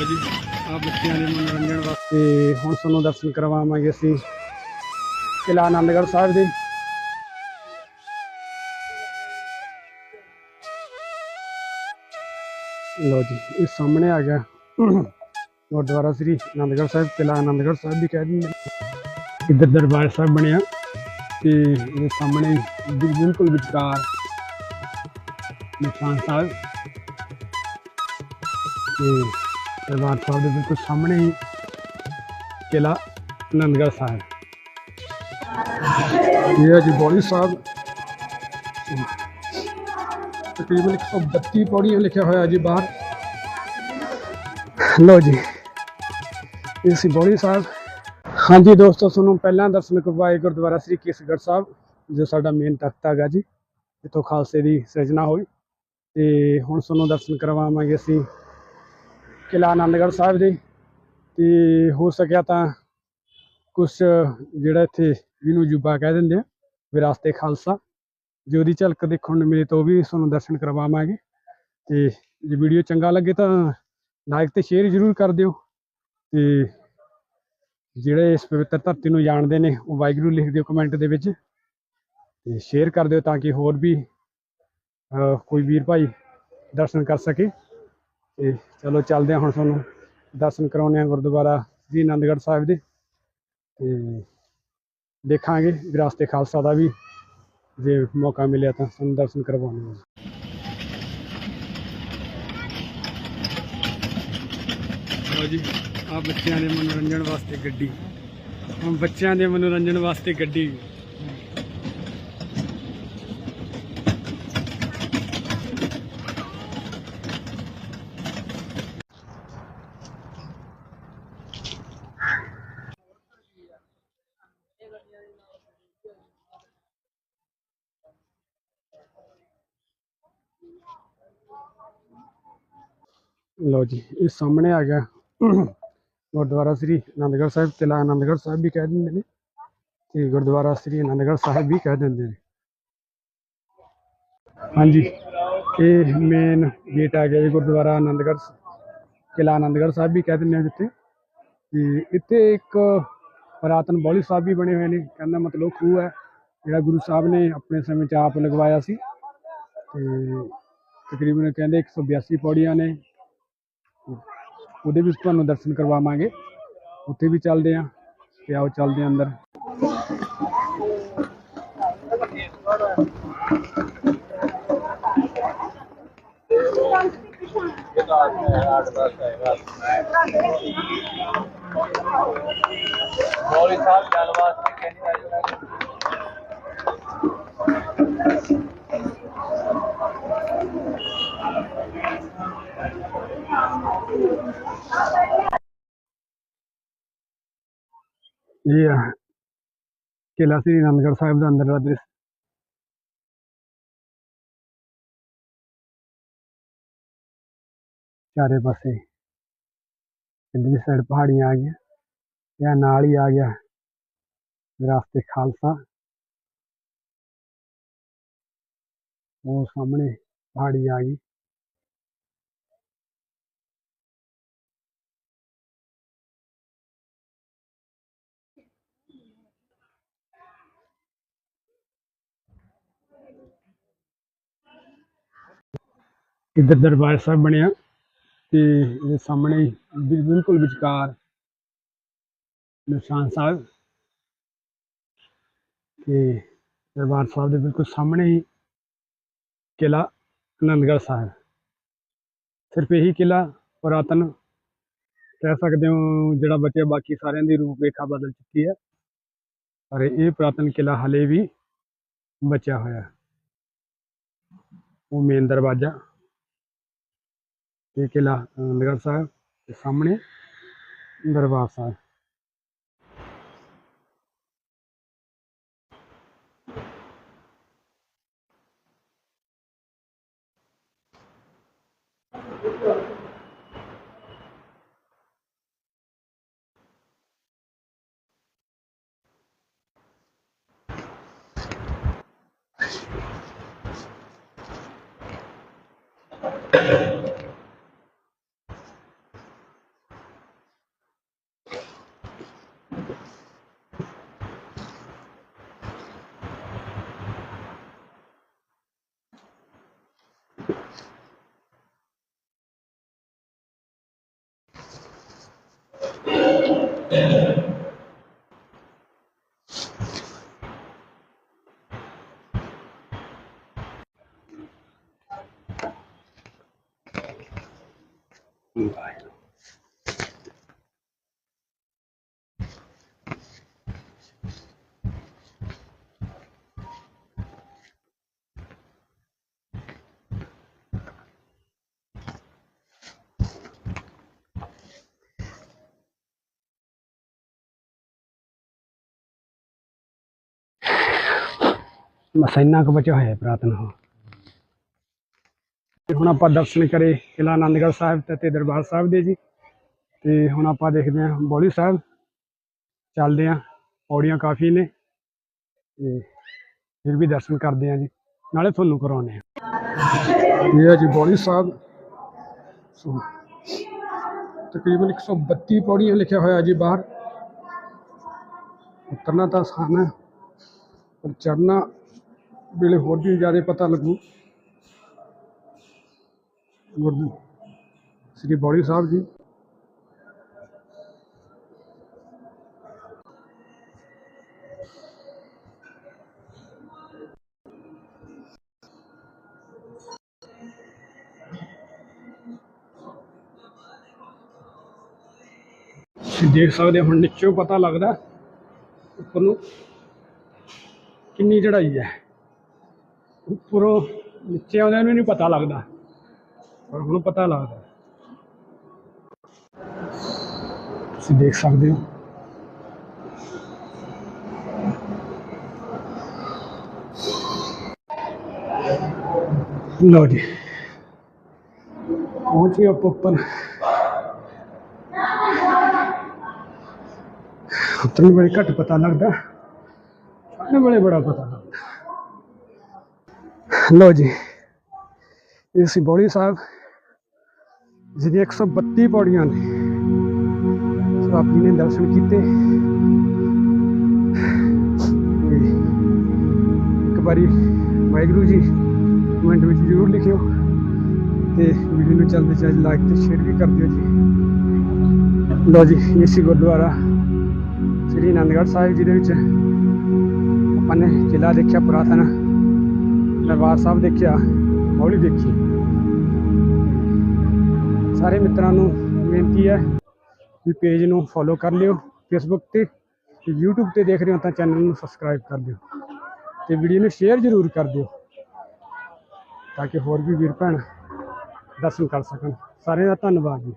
ਲਓ ਜੀ ਆ ਬੱਚਿਆਂ ਦੇ ਮਨੋਰੰਜਨ ਵਾਸਤੇ ਹੁਣ ਤੁਹਾਨੂੰ ਦਰਸ਼ਨ ਕਰਵਾਵਾਂਗੇ ਅਸੀਂ। ਕਿਲ੍ਹਾ ਆਨੰਦਗੜ੍ਹ ਸਾਹਿਬ ਦੇ। ਲਓ ਜੀ, ਇਹ ਸਾਹਮਣੇ ਆ ਗਿਆ ਗੁਰਦੁਆਰਾ ਸ੍ਰੀ ਆਨੰਦਗੜ੍ਹ ਸਾਹਿਬ, ਕਿਲ੍ਹਾ ਆਨੰਦਗੜ੍ਹ ਸਾਹਿਬ ਵੀ ਕਹਿ ਦਿੰਦੇ ਨੇ ਇੱਧਰ ਦਰਬਾਰ ਸਾਹਿਬ ਬਣਿਆ ਤੇ ਇਹ ਸਾਹਮਣੇ ਬਿਲਕੁਲ ਵਿਚਕਾਰ ਨਿਸ਼ਾਨ ਸਾਹਿਬ। ਤੇ ਦਰਬਾਰ ਸਾਹਿਬ ਦੇ ਬਿਲਕੁਲ ਸਾਹਮਣੇ ਹੀ ਕਿਲ੍ਹਾ ਆਨੰਦਗੜ੍ਹ ਸਾਹਿਬ। ਇਹ ਹੈ ਜੀ ਬੋਲੀ ਸਾਹਿਬ। ਤਕਰੀਬਨ 132 ਪੌੜੀਆਂ ਲਿਖਿਆ ਹੋਇਆ ਜੀ ਬਾਹਰ। ਲਓ ਜੀ, ਇਹ ਸੀ ਬੋਲੀ ਸਾਹਿਬ। ਹਾਂਜੀ ਦੋਸਤੋ, ਤੁਹਾਨੂੰ ਪਹਿਲਾਂ ਦਰਸ਼ਨ ਕਰਵਾਏ ਗੁਰਦੁਆਰਾ ਸ੍ਰੀ ਕੇਸਗੜ੍ਹ ਸਾਹਿਬ, ਜੋ ਸਾਡਾ ਮੇਨ ਤਖਤ ਹੈਗਾ ਜੀ, ਜਿੱਥੋਂ ਖਾਲਸੇ ਦੀ ਸਿਰਜਣਾ ਹੋਈ। ਤੇ ਹੁਣ ਤੁਹਾਨੂੰ ਦਰਸ਼ਨ ਕਰਵਾਵਾਂਗੇ ਅਸੀਂ ਕਿਲ੍ਹਾ ਆਨੰਦਗੜ੍ਹ ਸਾਹਿਬ ਦੇ। ਤੇ ਹੋ ਸਕਿਆ ਤਾਂ ਕੁਝ ਜਿਹੜਾ ਇੱਥੇ ਜਿਹਨੂੰ ਜੁਬਾ ਕਹਿ ਦਿੰਦੇ ਆ, ਵਿਰਾਸਤੇ ਖਾਲਸਾ। ਜੇ ਉਹਦੀ ਝਲਕ ਦੇਖਣ ਨੂੰ ਮਿਲੇ ਤਾਂ ਉਹ ਵੀ ਤੁਹਾਨੂੰ ਦਰਸ਼ਨ ਕਰਵਾਵਾਂਗੇ। ਤੇ ਜੇ ਵੀਡੀਓ ਚੰਗਾ ਲੱਗੇ ਤਾਂ ਲਾਈਕ ਤੇ ਸ਼ੇਅਰ ਜ਼ਰੂਰ ਕਰ ਦਿਓ। ਤੇ ਜਿਹੜੇ ਇਸ ਪਵਿੱਤਰ ਧਰਤੀ ਨੂੰ ਜਾਣਦੇ ਨੇ, ਉਹ ਵਾਹਿਗੁਰੂ ਲਿਖ ਦਿਓ ਕਮੈਂਟ ਦੇ ਵਿੱਚ। ਤੇ ਸ਼ੇਅਰ ਕਰ ਦਿਓ ਤਾਂ ਕਿ ਹੋਰ ਵੀ ਕੋਈ ਵੀਰ ਭਾਈ ਦਰਸ਼ਨ ਕਰ ਸਕੇ। ਤੇ ਚਲੋ ਚੱਲਦੇ ਹਾਂ ਹੁਣ ਤੁਹਾਨੂੰ ਦਰਸ਼ਨ ਕਰਾਉਂਦੇ ਹਾਂ ਗੁਰਦੁਆਰਾ ਸ੍ਰੀ ਆਨੰਦਗੜ੍ਹ ਸਾਹਿਬ ਦੇ। ਤੇ ਦੇਖਾਂਗੇ ਵਿਰਾਸਤ ਖਾਲਸਾ ਦਾ ਵੀ, ਜੇ ਮੌਕਾ ਮਿਲਿਆ ਤਾਂ ਤੁਹਾਨੂੰ ਦਰਸ਼ਨ ਕਰਵਾਉਣੇ ਹਾਂ। ਲਓ ਜੀ ਆ ਬੱਚਿਆਂ ਦੇ ਮਨੋਰੰਜਨ ਵਾਸਤੇ ਗੱਡੀ। ਹੁਣ ਬੱਚਿਆਂ ਦੇ ਮਨੋਰੰਜਨ ਵਾਸਤੇ ਗੱਡੀ। ਲਓ ਜੀ, ਇਹ ਸਾਹਮਣੇ ਆ ਗਿਆ ਗੁਰਦੁਆਰਾ ਸ੍ਰੀ ਆਨੰਦਗੜ੍ਹ ਸਾਹਿਬ ਕਿਲ੍ਹਾ ਆਨੰਦਗੜ੍ਹ ਸਾਹਿਬ ਵੀ ਕਹਿ ਦਿੰਦੇ ਨੇ ਤੇ ਗੁਰਦੁਆਰਾ ਸ੍ਰੀ ਆਨੰਦਗੜ੍ਹ ਸਾਹਿਬ ਵੀ ਕਹਿ ਦਿੰਦੇ ਨੇ। ਹਾਂਜੀ, ਇਹ ਮੇਨ ਗੇਟ ਆ ਗਿਆ ਜੀ ਗੁਰਦੁਆਰਾ ਆਨੰਦਗੜ੍ਹ ਸ- ਕਿਲ੍ਹਾ ਆਨੰਦਗੜ੍ਹ ਸਾਹਿਬ ਵੀ ਕਹਿ ਦਿੰਦੇ ਆ ਜਿੱਥੇ। ਤੇ ਇੱਥੇ ਇੱਕ ਪੁਰਾਤਨ ਬੌਲੀ ਸਾਹਿਬ ਵੀ ਬਣੇ ਹੋਏ ਨੇ, ਕਹਿੰਦਾ ਮਤਲਬ ਖੂਹ ਹੈ, ਜਿਹੜਾ ਗੁਰੂ ਸਾਹਿਬ ਨੇ ਆਪਣੇ ਸਮੇਂ 'ਚ ਆਪ ਲਗਵਾਇਆ ਸੀ। ਤੇ ਤਕਰੀਬਨ ਕਹਿੰਦੇ 182 ਪੌੜੀਆਂ ਨੇ ਉਹਦੇ ਵਿੱਚ ਤੁਹਾਨੂੰ ਦਰਸ਼ਨ ਕਰਵਾਵਾਂਗੇ ਉੱਥੇ ਵੀ ਚੱਲਦੇ ਆਂ ਤੇ ਆਓ ਚੱਲਦੇ ਆਂ ਅੰਦਰ ਮੌਲੀ ਸਾਹਿਬ ਇਹ ਆ ਕਿਲ੍ਹਾ ਸ੍ਰੀ ਅਨੰਦਗੜ੍ਹ ਸਾਹਿਬ ਦਾ ਅੰਦਰਲਾ ਦ੍ਰਿਸ਼ ਚਾਰੇ ਪਾਸੇ ਇੱਧਰਲੀ ਸਾਈਡ ਪਹਾੜੀਆਂ ਆ ਗਈਆਂ ਇਹ ਨਾਲ ਹੀ ਆ ਗਿਆ ਵਿਰਾਸਤੇ ਖਾਲਸਾ ਉਹ ਸਾਹਮਣੇ ਪਹਾੜੀ ਆ ਗਈ ਇੱਧਰ ਦਰਬਾਰ ਸਾਹਿਬ ਬਣਿਆ ਤੇ ਇਹਦੇ ਸਾਹਮਣੇ ਬਿਲਕੁਲ ਵਿਚਕਾਰ ਨਿਸ਼ਾਨ ਸਾਹਿਬ। ਤੇ ਦਰਬਾਰ ਸਾਹਿਬ ਦੇ ਬਿਲਕੁਲ ਸਾਹਮਣੇ ਹੀ ਕਿਲ੍ਹਾ ਆਨੰਦਗੜ੍ਹ ਸਾਹਿਬ। ਸਿਰਫ ਇਹੀ ਕਿਲ੍ਹਾ ਪੁਰਾਤਨ ਕਹਿ ਸਕਦੇ ਹੋ ਜਿਹੜਾ ਬਚਿਆ, ਬਾਕੀ ਸਾਰਿਆਂ ਦੀ ਰੂਪ ਰੇਖਾ ਬਦਲ ਚੁੱਕੀ ਹੈ। ਪਰ ਇਹ ਪੁਰਾਤਨ ਕਿਲ੍ਹਾ ਹਲੇ ਵੀ ਬਚਿਆ ਹੋਇਆ। ਉਹ ਮੇਨ ਦਰਵਾਜ਼ਾ ਤੇ ਕਿਲਾ ਨਗਰ ਸਾਹਿਬ ਤੇ ਸਾਹਮਣੇ ਦਰਬਾਰ ਸਾਹਿਬ ਬਸ ਇੰਨਾ ਕੁ ਬਚਿਆ ਹੋਇਆ ਹੈ ਪ੍ਰਾਰਥਨਾ। ਹੋ ਤੇ ਹੁਣ ਆਪਾਂ ਦਰਸ਼ਨ ਕਰੇ ਕਿਲਾ ਆਨੰਦਗੜ੍ਹ ਸਾਹਿਬ ਤੇ- ਦਰਬਾਰ ਸਾਹਿਬ ਦੇ ਜੀ। ਤੇ ਹੁਣ ਆਪਾਂ ਦੇਖਦੇ ਹਾਂ ਬੋਲੀ ਸਾਹਿਬ। ਚੱਲਦੇ ਹਾਂ। ਪੌੜੀਆਂ ਕਾਫੀ ਨੇ। ਤੇ ਫਿਰ ਵੀ ਦਰਸ਼ਨ ਕਰਦੇ ਹਾਂ ਜੀ। ਨਾਲੇ ਤੁਹਾਨੂੰ ਕਰਾਉਂਦੇ ਹਾਂ। ਇਹ ਹੈ ਜੀ ਬੋਲੀ ਸਾਹਿਬ। ਸੋ ਤਕਰੀਬਨ 132 ਪੌੜੀਆਂ ਲਿਖਿਆ ਹੋਇਆ ਜੀ ਬਾਹਰ। ਉਤਰਨਾ ਤਾਂ ਆਸਾਨ ਹੈ, ਪਰ ਚੜਨਾ ਵੇਲੇ ਹੋਰ ਵੀ ਜ਼ਿਆਦਾ ਪਤਾ ਲੱਗੂ। ਗੁਰਦੁ ਸ੍ਰੀ ਬੌੜੀ ਸਾਹਿਬ ਜੀ। ਤੁਸੀਂ ਦੇਖ ਸਕਦੇ ਹੋ, ਹੁਣ ਨੀਚੋਂ ਪਤਾ ਲੱਗਦਾ ਉੱਪਰ ਨੂੰ ਕਿੰਨੀ ਚੜਾਈ ਹੈ। ਉੱਪਰੋਂ ਨੀਚੇ ਆਉਂਦਿਆਂ ਨੂੰ ਨਹੀਂ ਪਤਾ ਲੱਗਦਾ। ਪਰ ਹੁਣ ਪਤਾ ਲੱਗਦਾ ਤੁਸੀਂ ਦੇਖ ਸਕਦੇ ਹੋ। ਲਓ ਜੀ। ਪਹੁੰਚੇ ਆਪਾਂ ਉੱਪਰ। ਉਤਰਨ ਵੇਲੇ ਘੱਟ ਪਤਾ ਲੱਗਦਾ। ਚੜ੍ਹਨ ਵੇਲੇ ਬੜਾ ਪਤਾ ਲੱਗਦਾ। ਲਓ ਜੀ। ਇਹ ਸੀ ਬੋਲੀ ਸਾਹਿਬ। ਜਿਹਦੀ 132 ਪੌੜੀਆਂ ਨੇ। ਸੋ ਆਪ ਜੀ ਨੇ ਦਰਸ਼ਨ ਕੀਤੇ। ਇੱਕ ਵਾਰੀ ਵਾਹਿਗੁਰੂ ਜੀ ਕਮੈਂਟ ਵਿੱਚ ਜ਼ਰੂਰ ਲਿਖਿਓ ਤੇ ਵੀਡੀਓ ਨੂੰ ਚਲਦੇ ਚੱਲ ਲਾਈਕ ਤੇ ਸ਼ੇਅਰ ਵੀ ਕਰ ਦਿਓ ਜੀ। ਲਓ ਜੀ, ਇਹ ਸੀ ਗੁਰਦੁਆਰਾ ਸ੍ਰੀ ਅਨੰਦਗੜ੍ਹ ਸਾਹਿਬ ਜੀ ਦੇ ਵਿੱਚ। ਆਪਾਂ ਨੇ ਕਿਲ੍ਹਾ ਦੇਖਿਆ, ਪੁਰਾਤਨ। ਦਰਬਾਰ ਸਾਹਿਬ ਦੇਖਿਆ ਹੌਲੀ ਦੇਖੀ। ਸਾਰੇ ਮਿੱਤਰਾਂ ਨੂੰ ਬੇਨਤੀ ਹੈ ਵੀ ਪੇਜ ਨੂੰ ਫੋਲੋ ਕਰ ਲਿਓ ਫੇਸਬੁੱਕ ਤੇ ਤੇ YouTube ਤੇ ਦੇਖ ਰਹੇ ਹੋ ਤਾਂ ਚੈਨਲ ਨੂੰ ਸਬਸਕ੍ਰਾਈਬ ਕਰ ਦਿਓ ਤੇ ਵੀਡੀਓ ਨੂੰ ਸ਼ੇਅਰ ਜ਼ਰੂਰ ਕਰ ਦਿਓ ਤਾਂ ਕਿ ਹੋਰ ਵੀ ਵੀਰ ਭੈਣ ਦਰਸ਼ਨ ਕਰ ਸਕਣ। ਸਾਰਿਆਂ ਦਾ ਧੰਨਵਾਦ ਜੀ।